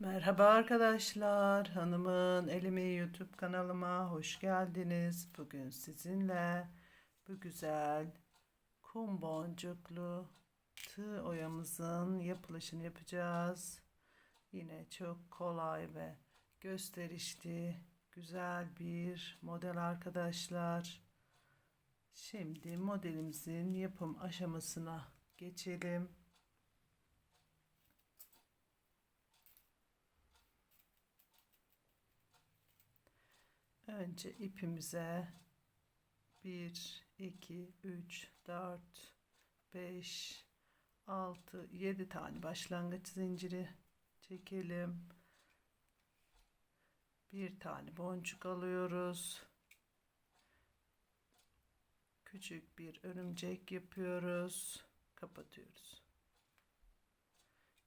Merhaba arkadaşlar, hanımın elimi YouTube kanalıma hoş geldiniz. Bugün sizinle bu güzel kum boncuklu tığ oyamızın yapılışını yapacağız. Yine çok kolay ve gösterişli, güzel bir model arkadaşlar. Şimdi modelimizin yapım aşamasına geçelim. Önce ipimize 1, 2, 3, 4, 5, 6, 7 tane başlangıç zinciri çekelim. Bir tane boncuk alıyoruz. Küçük bir örümcek yapıyoruz. Kapatıyoruz.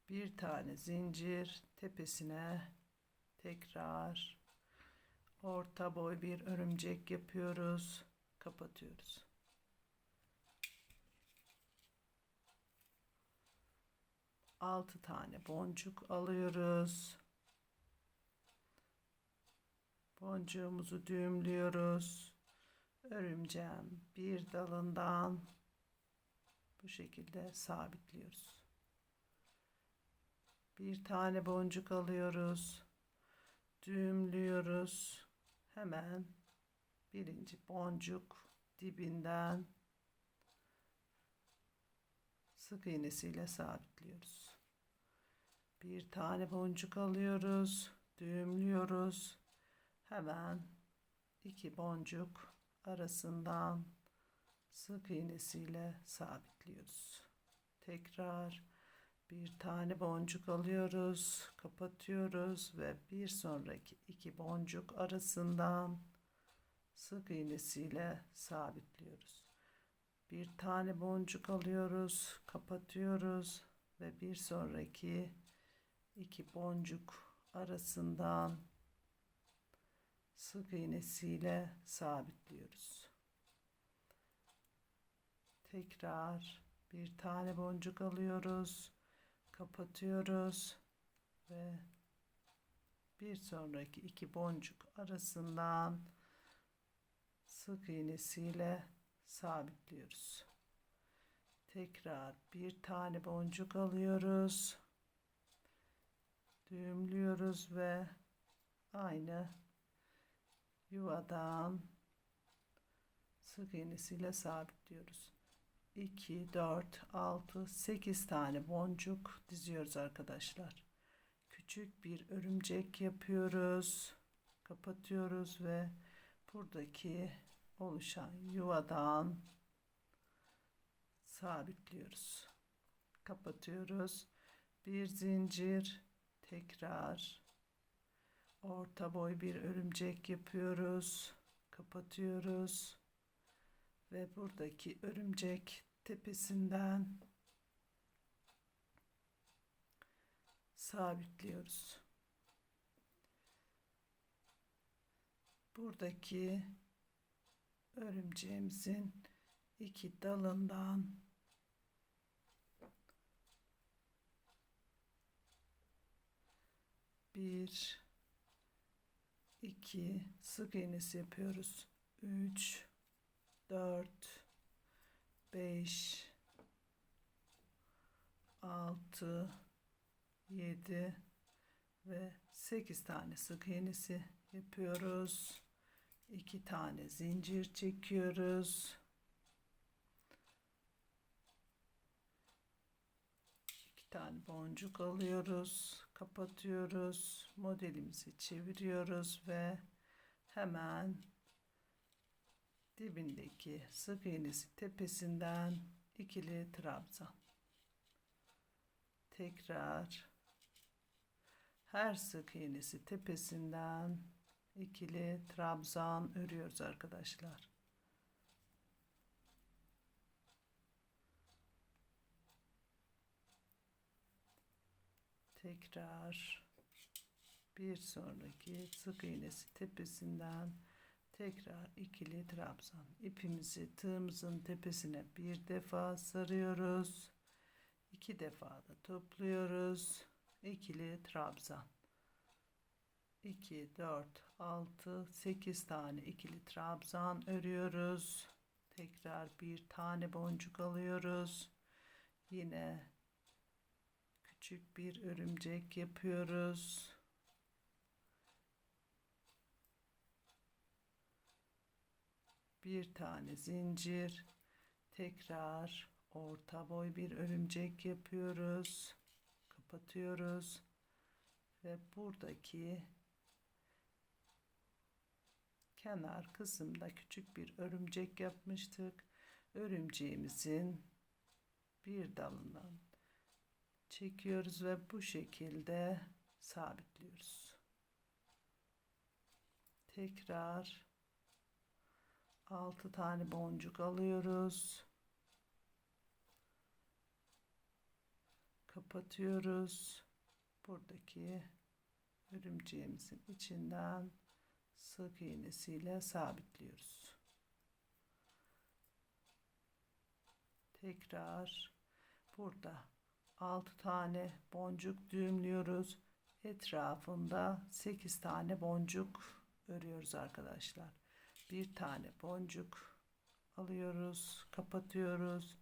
Bir tane zincir tepesine tekrar orta boy bir örümcek yapıyoruz. Kapatıyoruz. Altı tane boncuk alıyoruz. Boncuğumuzu düğümlüyoruz. Örümceğin bir dalından bu şekilde sabitliyoruz. Bir tane boncuk alıyoruz. Düğümlüyoruz hemen birinci boncuk dibinden sık iğnesiyle sabitliyoruz. Bir tane boncuk alıyoruz, düğümlüyoruz. Hemen iki boncuk arasından sık iğnesiyle sabitliyoruz. Tekrar bir tane boncuk alıyoruz kapatıyoruz ve bir sonraki iki boncuk arasından sık iğnesiyle sabitliyoruz. Bir tane boncuk alıyoruz kapatıyoruz ve bir sonraki iki boncuk arasından sık iğnesiyle sabitliyoruz. Tekrar bir tane boncuk alıyoruz kapatıyoruz ve bir sonraki iki boncuk arasından sık iğnesiyle sabitliyoruz. Tekrar bir tane boncuk alıyoruz. Düğümlüyoruz ve aynı yuvadan sık iğnesiyle sabitliyoruz. 2, 4, 6, 8 tane boncuk diziyoruz arkadaşlar. Küçük bir örümcek yapıyoruz. Kapatıyoruz ve buradaki oluşan yuvadan sabitliyoruz. Kapatıyoruz. Bir zincir tekrar orta boy bir örümcek yapıyoruz. Kapatıyoruz ve buradaki örümcek tepesinden sabitliyoruz. Buradaki örümceğimizin iki dalından bir iki sık iğnesi yapıyoruz. Üç 4 5 6 7 ve 8 tane sık iğnesi yapıyoruz. 2 tane zincir çekiyoruz. 2 tane boncuk alıyoruz. Kapatıyoruz. Modelimizi çeviriyoruz ve hemen dibindeki sık iğnesi tepesinden ikili trabzan. Tekrar her sık iğnesi tepesinden ikili trabzan örüyoruz arkadaşlar. Tekrar bir sonraki sık iğnesi tepesinden tekrar ikili trabzan ipimizi tığımızın tepesine bir defa sarıyoruz iki defa da topluyoruz ikili trabzan 2, 4, 6, 8 tane ikili trabzan örüyoruz. Tekrar bir tane boncuk alıyoruz. Yine küçük bir örümcek yapıyoruz. Bir tane zincir. Tekrar orta boy bir örümcek yapıyoruz. Kapatıyoruz. Ve buradaki kenar kısımda küçük bir örümcek yapmıştık. Örümceğimizin bir dalından çekiyoruz ve bu şekilde sabitliyoruz. Tekrar 6 tane boncuk alıyoruz. Kapatıyoruz. Buradaki örümceğimizin içinden sık iğnesiyle sabitliyoruz. Tekrar burada 6 tane boncuk düğümlüyoruz. Etrafında 8 tane boncuk örüyoruz arkadaşlar. Bir tane boncuk alıyoruz, kapatıyoruz.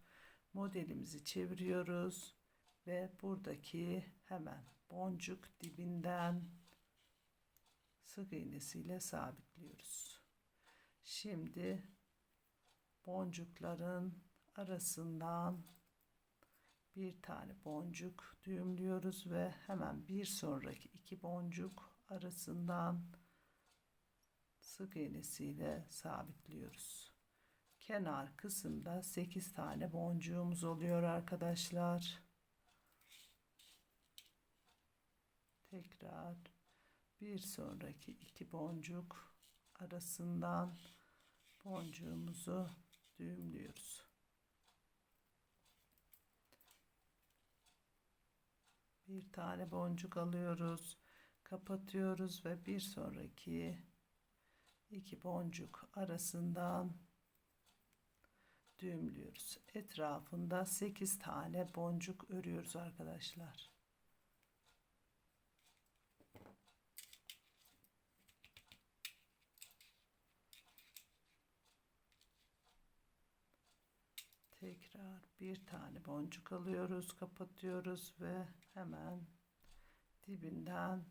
Modelimizi çeviriyoruz ve buradaki hemen boncuk dibinden sık iğnesiyle sabitliyoruz. Şimdi boncukların arasından bir tane boncuk düğümlüyoruz ve hemen bir sonraki iki boncuk arasından sık iğnesiyle sabitliyoruz. Kenar kısımda 8 tane boncuğumuz oluyor arkadaşlar. Tekrar bir sonraki iki boncuk arasından boncuğumuzu düğümlüyoruz. Bir tane boncuk alıyoruz, kapatıyoruz ve bir sonraki iki boncuk arasından düğümlüyoruz. Etrafında 8 tane boncuk örüyoruz arkadaşlar. tekrar bir tane boncuk alıyoruz kapatıyoruz ve hemen dibinden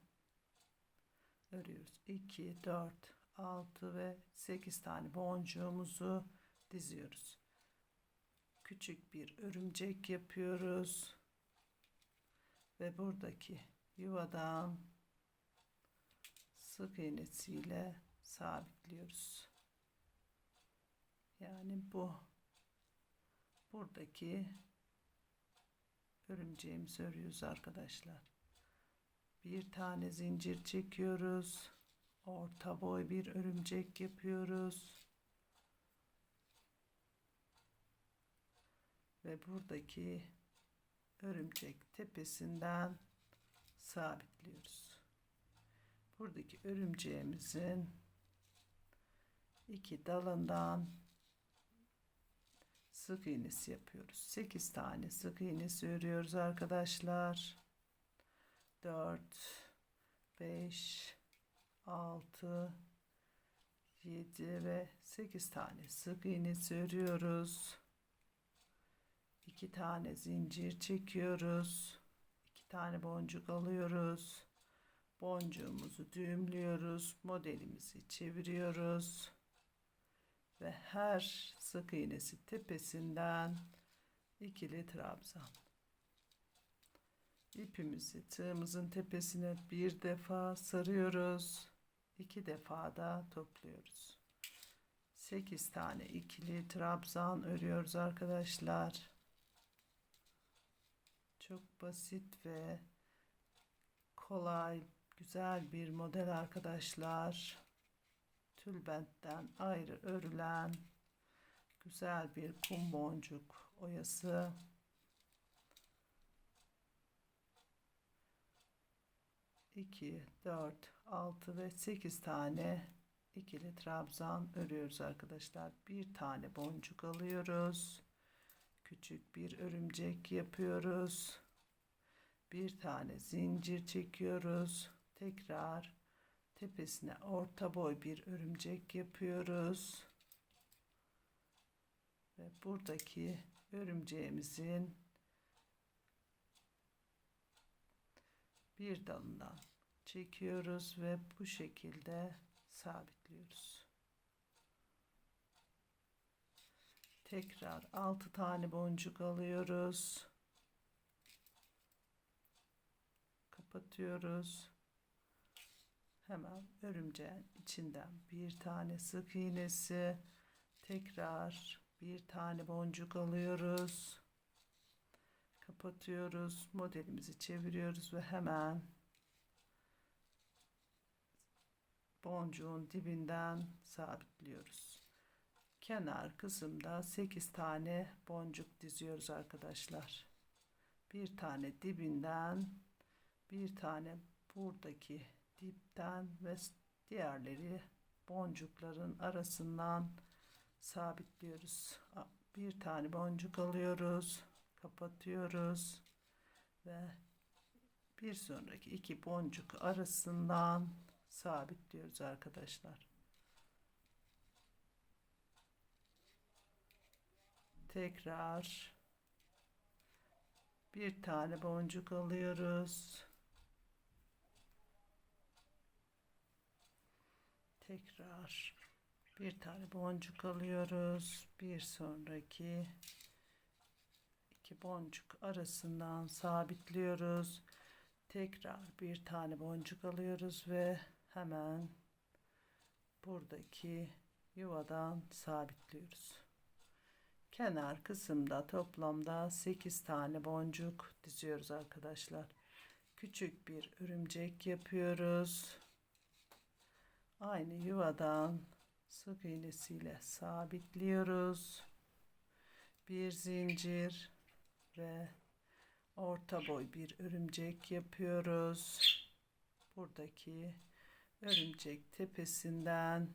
örüyoruz 2 4 6 ve 8 tane boncuğumuzu diziyoruz küçük bir örümcek yapıyoruz ve buradaki yuvadan sık iğnesiyle sabitliyoruz yani bu buradaki örümceğimizi örüyoruz arkadaşlar. Bir tane zincir çekiyoruz. Orta boy bir örümcek yapıyoruz. Ve buradaki örümcek tepesinden sabitliyoruz. Buradaki örümceğimizin iki dalından sık iğnesi yapıyoruz. 8 tane sık iğnesi örüyoruz arkadaşlar. 4 5 6 7 ve 8 tane sık iğnesi örüyoruz. 2 tane zincir çekiyoruz. 2 tane boncuk alıyoruz. Boncuğumuzu düğümlüyoruz. Modelimizi çeviriyoruz ve her sık iğnesi tepesinden ikili trabzan. İpimizi tığımızın tepesine bir defa sarıyoruz. İki defa da topluyoruz. 8 tane ikili trabzan örüyoruz arkadaşlar. Çok basit ve kolay, güzel bir model arkadaşlar tülbentten ayrı örülen güzel bir kum boncuk oyası. İki, dört, altı ve sekiz tane ikili trabzan örüyoruz arkadaşlar. Bir tane boncuk alıyoruz. Küçük bir örümcek yapıyoruz. Bir tane zincir çekiyoruz. Tekrar tepesine orta boy bir örümcek yapıyoruz. Ve buradaki örümceğimizin bir dalından çekiyoruz ve bu şekilde sabitliyoruz. Tekrar 6 tane boncuk alıyoruz. Kapatıyoruz. Hemen örümceğin içinden bir tane sık iğnesi, tekrar bir tane boncuk alıyoruz. Kapatıyoruz. Modelimizi çeviriyoruz ve hemen boncuğun dibinden sabitliyoruz. Kenar kısımda 8 tane boncuk diziyoruz arkadaşlar. Bir tane dibinden, bir tane buradaki dipten ve diğerleri boncukların arasından sabitliyoruz. Bir tane boncuk alıyoruz, kapatıyoruz ve bir sonraki iki boncuk arasından sabitliyoruz arkadaşlar. Tekrar bir tane boncuk alıyoruz. Tekrar bir tane boncuk alıyoruz. Bir sonraki iki boncuk arasından sabitliyoruz. Tekrar bir tane boncuk alıyoruz ve hemen buradaki yuvadan sabitliyoruz. Kenar kısımda toplamda 8 tane boncuk diziyoruz arkadaşlar. Küçük bir örümcek yapıyoruz. Aynı yuvadan sık iğnesiyle sabitliyoruz. Bir zincir ve orta boy bir örümcek yapıyoruz. Buradaki örümcek tepesinden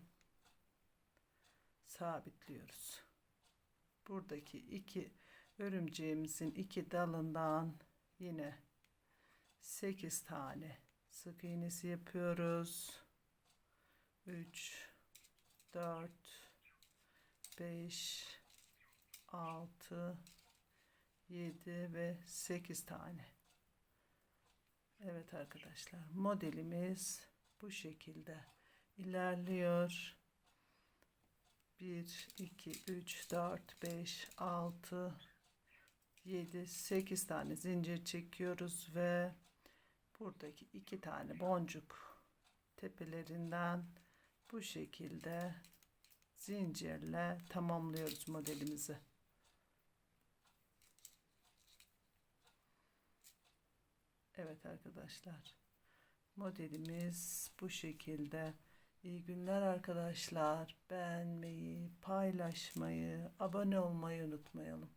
sabitliyoruz. Buradaki iki örümceğimizin iki dalından yine 8 tane sık iğnesi yapıyoruz. 3 4 5 6 7 ve 8 tane. Evet arkadaşlar modelimiz bu şekilde ilerliyor. 1 2 3 4 5 6 7 8 tane zincir çekiyoruz ve buradaki iki tane boncuk tepelerinden bu şekilde zincirle tamamlıyoruz modelimizi. Evet arkadaşlar. Modelimiz bu şekilde. İyi günler arkadaşlar. Beğenmeyi, paylaşmayı, abone olmayı unutmayalım.